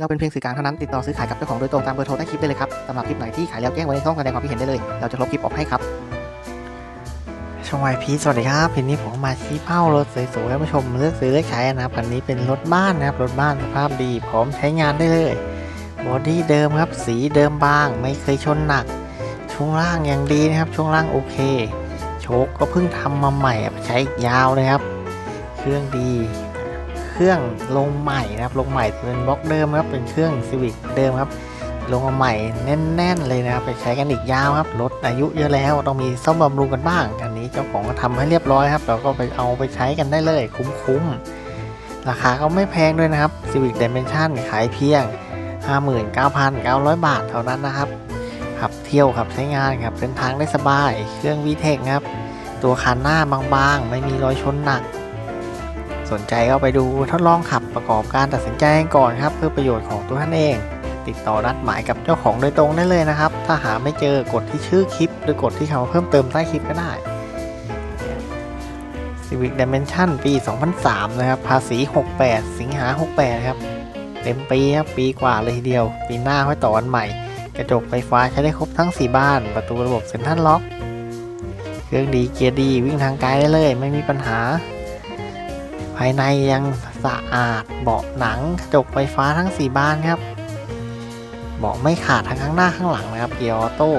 เราเป็นเพียงสื่อกลางเท่านั้นติดต่อซื้อขายกับเจ้าของโดยตรงตามเบอร์โทรใต้คลิปได้เลยครับสำหรับคลิปไหนที่ขายแล้วแจ้งไว้ในช่องแสดงความคิดเห็นได้เลย เราจะลบคลิปออกให้ครับช่องไอพีสวัสดีครับวันนี้ผมมาชี้เป้ารถสวยๆให้ผู้ชมเลือกซื้อเลือกใช้นะครับคันนี้เป็นรถบ้านนะครับรถบ้านสภาพดีพร้อมใช้งานได้เลยบอดี้เดิมครับ สีเดิมบาง ไม่เคยชนหนัก ช่วงล่างยังดีนะครับ ช่วงล่างโอเค โชคก็เพิ่งทำมาใหม่ใช้ยาวเลยครับ เครื่องดี รื่องลงใหม่นะครับ ลงใหม่เป็นบล็อกเดิมครับ เป็นเครื่องซีวิกเดิมครับ ลงมาใหม่แน่น ๆ เลยนะครับ ไปใช้กันอีกยาวครับ รถอายุเยอะแล้วต้องมีซ่อมบำรุงกันบ้าง อันนี้เจ้าของก็ทำให้เรียบร้อยครับ เราก็ไปเอาไปใช้กันได้เลย คุ้มๆ ราคาก็ไม่แพงด้วยนะครับ Civic Dimension ขายเพียง 59,900 บาทเท่านั้นนะครับขับเที่ยวขับใช้งานครับเดินทางได้สบาย เครื่อง VTEC ครับ ตัวคันหน้าบางๆ ไม่มีรอยชนหนัก สนใจก็ไปดูทดลองขับประกอบการตัดสินใจก่อนครับ เพื่อประโยชน์ของตัวท่านเอง ติดต่อนัดหมายกับเจ้าของโดยตรงได้เลยนะครับ ถ้าหาไม่เจอกดที่ชื่อคลิป หรือกดที่คำเพิ่มเติมใต้คลิปก็ได้ Civic Dimension ปี 2003 นะครับ ภาษี 68 สิงหา 68 ครับ เต็มปีครับ ปีกว่าเลยทีเดียว ปีหน้าค่อยต่อวันใหม่ กระจกไฟฟ้าใช้ได้ครบทั้ง 4 บ้าน ประตูระบบเซ็นทรัลล็อก เครื่องดีเกียร์ดีวิ่งทางไกลได้เลย ไม่มีปัญหาายในยังสะอาดเบาะหนังกระจกไฟฟ้าทั้ง 4 บานครับ เบาะไม่ขาดทั้งข้างหน้าข้างหลังนะครับเกียร์ออโต้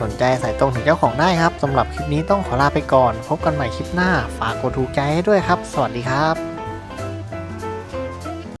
สนใจสายตรงถึงเจ้าของได้ครับสำหรับคลิปนี้ต้องขอลาไปก่อน พบกันใหม่คลิปหน้า ฝากกดถูกใจให้ด้วยครับ สวัสดีครับ